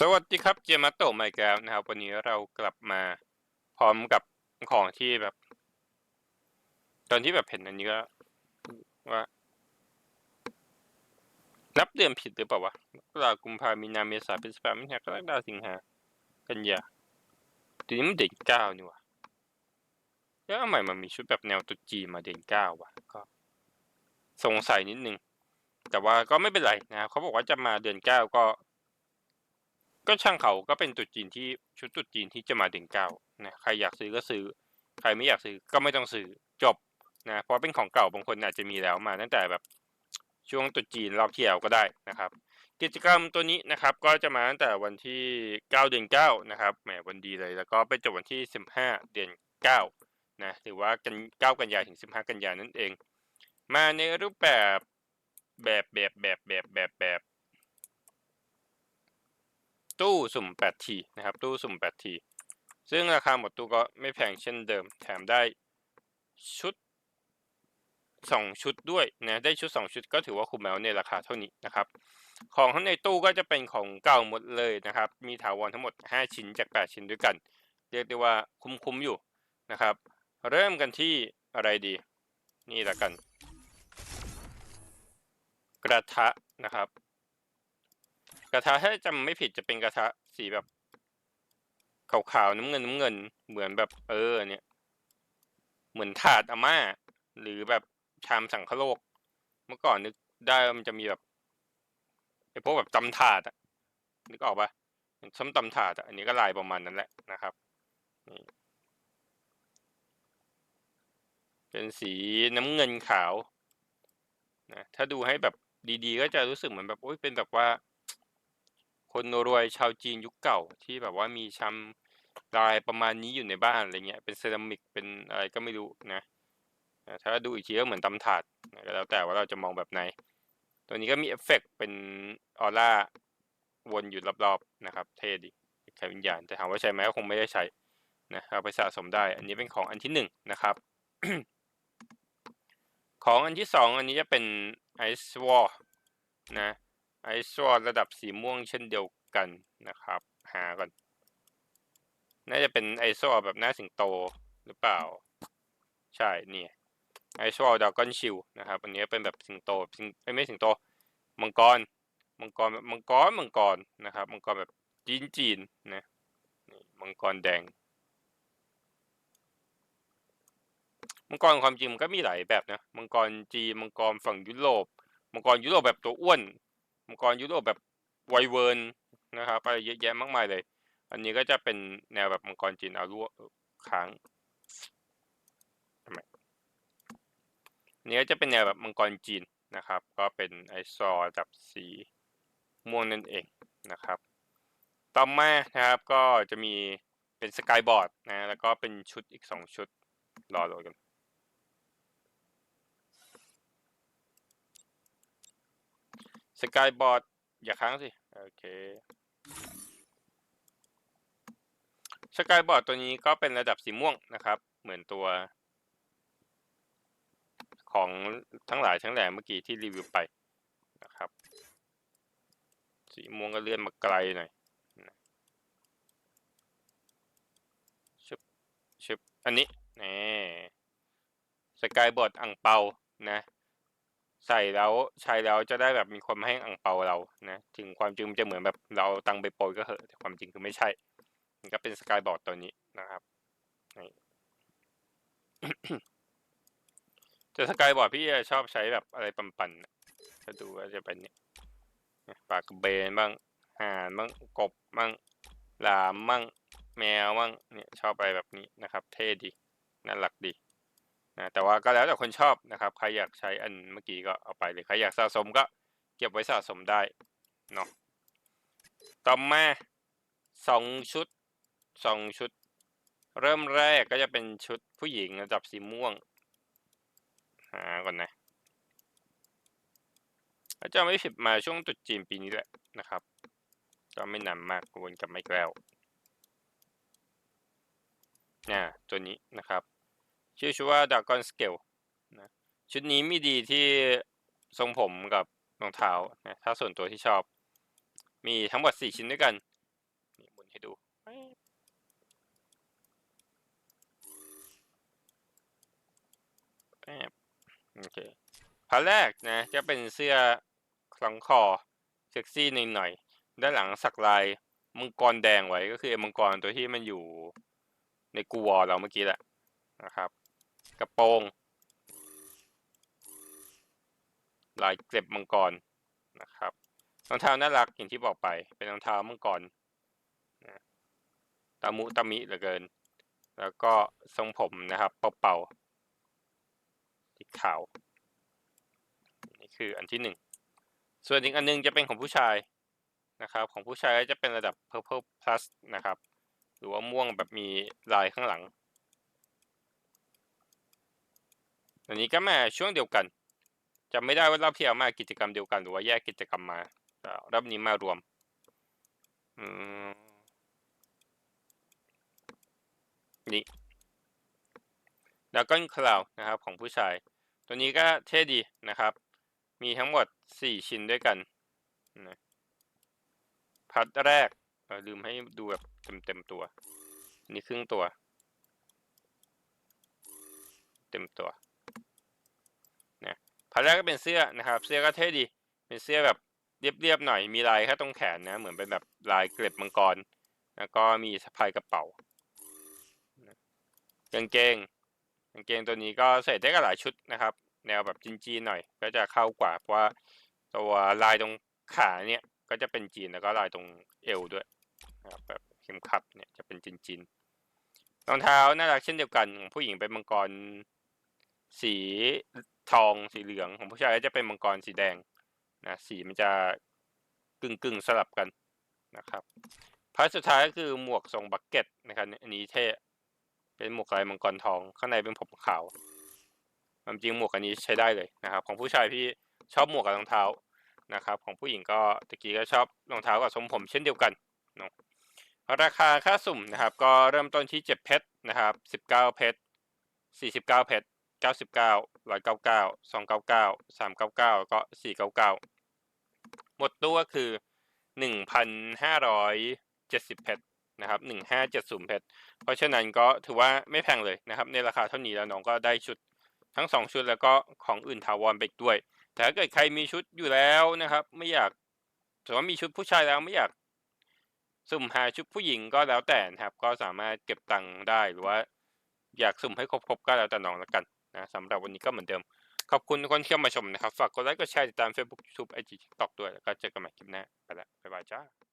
สวัสดีครับเจมาโตะไมแกวนะครับ วันนี้เรากลับมาพร้อมกับของที่แบบ ตอนที่แบบเห็นอันนี้ก็ว่า นับเดือนผิดหรือเปล่าวะกรากุมภามีนาเมษาพฤษภามิถุนากรกฎาสิงหากันยาทีนี้มันเดือนเก้านี่วะแล้วทำไมมันมีชุดแบบแนวตุจีมาเดือนเก้าวะก็ สงสัยนิดนึงแต่ว่าก็ไม่เป็นไรนะครับเขาบอกว่าจะมาเดือนเก้าก็ ก็ช่างเขาก็เป็นตรุษจีนที่ชุดตรุษจีนที่จะมาเดือนเก้านะใครอยากซื้อก็ซื้อ ใครไม่อยากซื้อก็ไม่ต้องซื้อจบนะเพราะเป็นของเก่าบางคนอาจจะมีแล้วมาตั้งแต่แบบช่วงตรุษจีนรอบที่แล้วก็ได้นะครับ กิจกรรมตัวนี้นะครับ ก็จะมาตั้งแต่วันที่ 9 เดือน9นะครับแหมวันดีเลย แล้วก็ไปจบวันที่ 15 เดือน9นะหรือว่ากัน9กันยายนถึง 15 กันยายนนั่นเอง มาในรูปแบบแบบแบบแบบแบบแบบแบบ ตู้สุ่ม8ทีนะครับ ตู้สุ่ม8ทีซึ่งราคาหมดตู้ก็ไม่แพงเช่นเดิม แถมได้ชุด 2 ชุดด้วยนะได้ชุด 2 ชุดก็ถือว่าคุ้มแล้วในราคาเท่านี้นะครับ ของข้างในตู้ก็จะเป็นของเก่าหมดเลยนะครับ มีถาวรทั้งหมด 5 ชิ้นจาก 8 ชิ้นด้วยกัน เรียกได้ว่าคุ้มๆอยู่นะครับ เริ่มกันที่อะไรดี นี่ละกัน กระทะนะครับ ระทะถ้าจำไม่ผิดจะเป็นกระทะสีแบบขาวๆน้ำเงินน้ำเงิน เหมือนแบบเออเนี่ย เหมือนถาดอาม่า หรือแบบชามสังคโลก เมื่อก่อนนึกได้ว่ามันจะมีแบบไอ้พวกแบบตำถาดอะนึกออกปะส้มตำถาดอะอันนี้ก็ลายประมาณนั้นแหละนะครับเป็นสีน้ำเงินขาวนะถ้าดูให้แบบดีๆ ก็จะรู้สึกเหมือนแบบโอ้ยเป็นแบบว่า คนรวยชาวจีนยุคเก่าที่แบบว่ามีชำลายประมาณนี้อยู่ในบ้านอะไรเงี้ยเป็นเซรามิกเป็นอะไรก็ไม่รู้นะถ้าดูอีกทีก็เหมือนตำถาดก็แล้วแต่ว่าเราจะมองแบบไหน ตัวนี้ก็มีเอฟเฟกต์เป็นออร่าวนอยู่รอบๆนะครับ เท่ดีใช้วิญญาณแต่ถามว่าใช้ไหมก็คงไม่ได้ใช้นะเอาไปสะสมได้ อันนี้เป็นของอันที่หนึ่งนะครับ ของอันที่สองอันนี้จะเป็นไอซ์วอลนะไอซ์วอลระดับสีม่วงเช่นเดียว กันนะครับ หาก่อน น่าจะเป็นไอโซแบบหน้าสิงโตหรือเปล่า ใช่เนี่ยไอโซดากอนชิลนะครับ อันนี้เป็นแบบสิงโตสิงไม่ไม่สิงโต มังกร มังกรแบบมังกร มังกรนะครับ มังกรแบบจีนจีนนะนี่มังกรแดง มังกรความจริงมันก็มีหลายแบบนะ มังกรจีมังกรฝั่งยุโรป มังกรยุโรปแบบตัวอ้วน มังกรยุโรปแบบไวเวิร์น นะครับอะไรเยอะแยะมากมายเลย อันนี้ก็จะเป็นแนวแบบมังกรจีนเอาลวค้างทำไมอันนี้ก็จะเป็นแนวแบบมังกรจีนนะครับ ก็เป็นไอซอระดับสีม่วงนั่นเองนะครับ ต่อมานะครับก็จะมีเป็นสกายบอร์ดนะแล้วก็เป็นชุดอีกสองชุดรอโหลดกันสกายบอร์ดอย่าค้างสิ โอเคสกายบอร์ดตัวนี้ก็เป็นระดับสีม่วงนะครับ เหมือนตัว ของทั้งหลายทั้งแหล่เมื่อกี้ที่รีวิวไปนะครับ สีม่วงก็เลื่อนมาไกลหน่อยชึบชึบอันนี้นี่สกายบอร์ดอังเปานะ ใส่แล้วใช้แล้วจะได้แบบมีคนมาให้อังเปาเรานะถึงความจริงมันจะเหมือนแบบเราเอาตังค์ไปโปรยก็เหอะแต่ความจริงคือไม่ใช่ มันก็เป็นสกายบอร์ดตัวนี้นะครับนี่แต่สกายบอร์ดพี่ชอบใช้แบบอะไรปั่นๆน่ะดูก็จะเป็นเนี่ยปลากระเบนบ้างห่านบ้างกบบ้างหลามบ้างแมวบ้างเนี่ยชอบอะไรแบบนี้นะครับ เท่ดีน่ารักดี นะแต่ว่าก็แล้วแต่คนชอบนะครับ ใครอยากใช้อันเมื่อกี้ก็เอาไปเลยใครอยากสะสมก็เก็บไว้สะสมได้เนาะต่อมาสองชุดสองชุด เริ่มแรกก็จะเป็นชุดผู้หญิงระดับสีม่วงหาก่อนนะอาจจะไม่ผิดมาช่วงตรุษจีนปีนี้แหละนะครับ ก็ไม่นานมากวนกับไม่แล้วอ่าตัวนี้นะครับ ชื่อชุดว่า Dragon Scale นะชุดนี้มีดีที่ทรงผมกับรองเท้านะถ้าส่วนตัวที่ชอบ มีทั้งหมด4ชิ้นด้วยกันหมุนให้ดูโอเคพาร์ทแรกนะจะเป็นเสื้อคล้องคอเซ็กซี่หน่อยๆด้านหลังสักลายมังกรแดงไว้ก็คือมังกรตัวที่มันอยู่ในกูวอเราเมื่อกี้แหละนะครับ กระโปรง ลายเกล็บมังกรนะครับรองเท้าน่ารักอย่างที่บอกไป เป็นรองเท้ามังกรนะตามุตามิเหลือเกิน แล้วก็ทรงผมนะครับ เป่าๆสีขาว นี่คืออันที่หนึ่ง ส่วนอีกอันหนึงจะเป็นของผู้ชายนะครับ ของผู้ชายจะเป็นระดับ purple plus นะครับ หรือว่าม่วงแบบมีลายข้างหลัง อันนี้ก็มาช่วงเดียวกันจำไม่ได้ว่ารอบที่แล้วมากิจกรรมเดียวกันหรือว่าแยกกิจกรรมมาแต่รอบนี้มารวมอืมนี่แล้วก็คลาวนะครับของผู้ชาย ตัวนี้ก็เท่ดีนะครับ มีทั้งหมดสี่ชิ้นด้วยกันนะพัดแรกเอ่อลืมให้ดูแบบเต็มเต็มๆตัวนนี่ครึ่งตัว เต็มตัว พันแรกก็เป็นเสื้อนะครับ เสื้อก็เท่ดี เป็นเสื้อแบบเรียบๆหน่อย มีลายแค่ตรงแขนนะ เหมือนเป็นแบบลายเกล็ดมังกร แล้วก็มีสะพายกระเป๋ากางเกงกางเกงตัวนี้ก็ใส่ได้กับหลายชุดนะครับ แนวแบบจีนๆหน่อย ก็จะเข้ากว่าเพราะว่าตัวลายตรงขาเนี่ยก็จะเป็นจีนแล้วก็ลายตรงเอวด้วยนะครับแบบเข็มขัดเนี่ยจะเป็นจีนๆรองเท้าน่ารักเช่นเดียวกันของผู้หญิงเป็นมังกร สีทองสีเหลืองของผู้ชายก็จะเป็นมังกรสีแดงนะสีมันจะกึ่งกึ่งๆสลับกันนะครับพาร์ทสุดท้ายก็คือหมวกทรงบักเก็ตนะครับอันนี้เท่เป็นหมวกลายมังกรทองข้างในเป็นผมขาวความจริงหมวกอันนี้ใช้ได้เลยนะครับ ของผู้ชายพี่ชอบหมวกกับรองเท้านะครับ ของผู้หญิงก็ตะกี้ก็ชอบรองเท้ากับทรงผมเช่นเดียวกันเนาะราคาค่าสุ่มนะครับ ก็เริ่มต้นที่7เพชรนะครับ19เพชร49เพชร เก้าสิบเก้าร้อยเก้าเก้าสองเก้าเก้าสามเก้าเก้าก็สี่เก้าเก้าหมดตู้ก็คือหนึ่งพันห้าร้อยเจ็ดสิบเพชรนะครับหนึ่งห้าเจ็ดศูนย์เพชรเพราะฉะนั้นก็ถือว่าไม่แพงเลยนะครับ ในราคาเท่านี้แล้วน้องก็ได้ชุดทั้งสองชุดแล้วก็ของอื่นถาวรไปด้วย แต่ถ้าเกิดใครมีชุดอยู่แล้วนะครับ ไม่อยากถือว่ามีชุดผู้ชายแล้วไม่อยากสุ่มหาชุดผู้หญิงก็แล้วแต่นะครับ ก็สามารถเก็บตังค์ได้หรือว่า อยากสุ่มให้ครบๆก็แล้วแต่น้องละกัน นะสำหรับวันนี้ก็เหมือนเดิม ขอบคุณทุกคนที่เข้ามาชมนะครับ ฝากกดไลค์กดแชร์ติดตาม Facebook YouTube IG TikTok ด้วยแล้วก็เจอกันใหม่คลิปหน้าไปแล้วบ๊ายบายจ้า